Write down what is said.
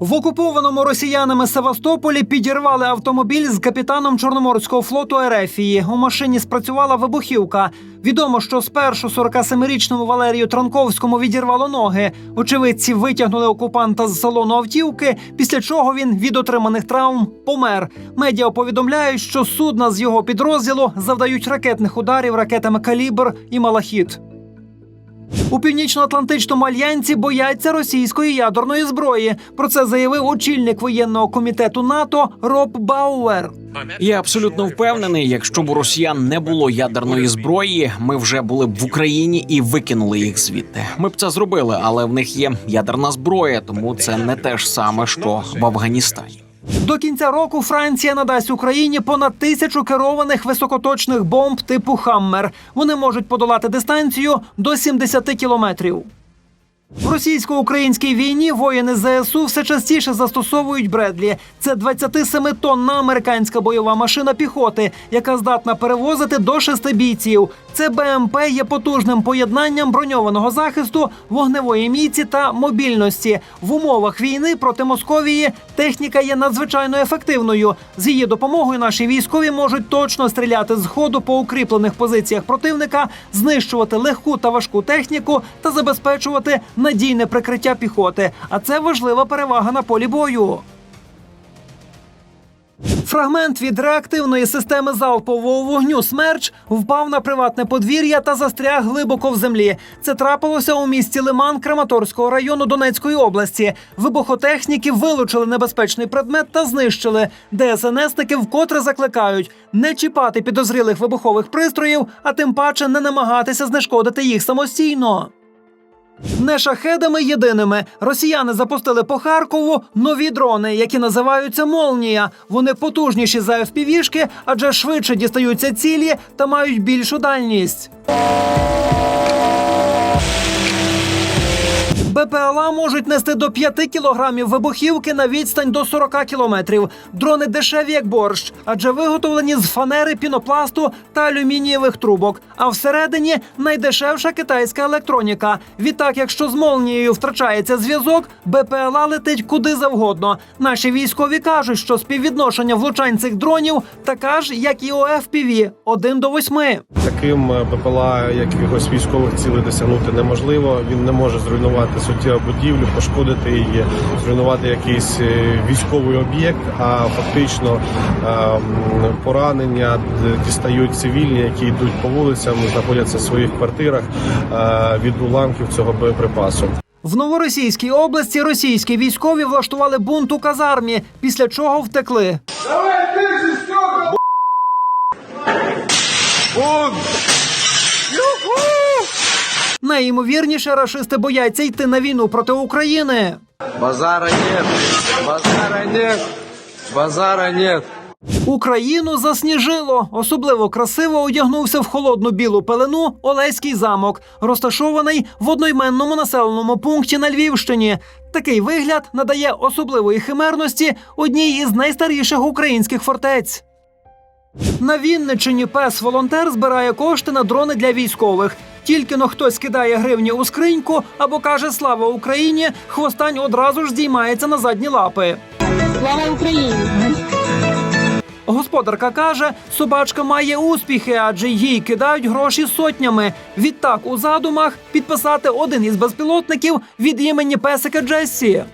В окупованому росіянами Севастополі підірвали автомобіль з капітаном Чорноморського флоту Ерефії. У машині спрацювала вибухівка. Відомо, що спершу 47-річному Валерію Транковському відірвало ноги. Очевидці витягнули окупанта з салону автівки, після чого він від отриманих травм помер. Медіа повідомляють, що судна з його підрозділу завдають ракетних ударів ракетами Калібр і Малахіт. У північно-атлантичному альянсі бояться російської ядерної зброї. Про це заявив очільник воєнного комітету НАТО Роб Бауер. Я абсолютно впевнений, якщо б у росіян не було ядерної зброї, ми вже були б в Україні і викинули їх звідти. Ми б це зробили, але в них є ядерна зброя, тому це не те ж саме, що в Афганістані. До кінця року Франція надасть Україні понад тисячу керованих високоточних бомб типу Хаммер. Вони можуть подолати дистанцію до 70 кілометрів. В російсько-українській війні воїни ЗСУ все частіше застосовують Бредлі. Це 27-тонна американська бойова машина піхоти, яка здатна перевозити до шести бійців. Це БМП є потужним поєднанням броньованого захисту, вогневої міці та мобільності. В умовах війни проти Московії техніка є надзвичайно ефективною. З її допомогою наші військові можуть точно стріляти з ходу по укріплених позиціях противника, знищувати легку та важку техніку та забезпечувати надійне прикриття піхоти. А це важлива перевага на полі бою. Фрагмент від реактивної системи залпового вогню Смерч впав на приватне подвір'я та застряг глибоко в землі. Це трапилося у місті Лиман Краматорського району Донецької області. Вибухотехніки вилучили небезпечний предмет та знищили. ДСНСники вкотре закликають не чіпати підозрілих вибухових пристроїв, а тим паче не намагатися знешкодити їх самостійно. Не шахедами єдиними росіяни запустили по Харкову нові дрони, які називаються Молнія. Вони потужніші за FPV-шки, адже швидше дістаються цілі та мають більшу дальність. БПЛА можуть нести до 5 кілограмів вибухівки на відстань до 40 кілометрів. Дрони дешеві як борщ, адже виготовлені з фанери, пінопласту та алюмінієвих трубок. А всередині найдешевша китайська електроніка. Відтак, якщо з молнією втрачається зв'язок, БПЛА летить куди завгодно. Наші військові кажуть, що співвідношення влучань цих дронів така ж, як і у FPV – 1 до 8. Таким БПЛА якихось військових цілей досягнути неможливо. Він не може зруйнувати суттєву будівлю, пошкодити її, зруйнувати якийсь е, військовий об'єкт. А фактично е, поранення дістають цивільні, які йдуть по вулицям, знаходяться в своїх квартирах е, від уламків цього боєприпасу. В новоросійській області російські військові влаштували бунт у казармі, після чого втекли. Найімовірніше, рашисти бояться йти на війну проти України. Базара нет, базара нет, базара нет. Україну засніжило. Особливо красиво одягнувся в холодну білу пелену Олеський замок, розташований в одноіменному населеному пункті на Львівщині. Такий вигляд надає особливої химерності одній із найстаріших українських фортець. На Вінниччині пес волонтер збирає кошти на дрони для військових. Тільки но хтось кидає гривні у скриньку або каже Слава Україні, хвостань одразу ж здіймається на задні лапи. Слава Україні! Господарка каже, собачка має успіхи, адже їй кидають гроші сотнями. Відтак у задумах підписати один із безпілотників від імені песика Джессі.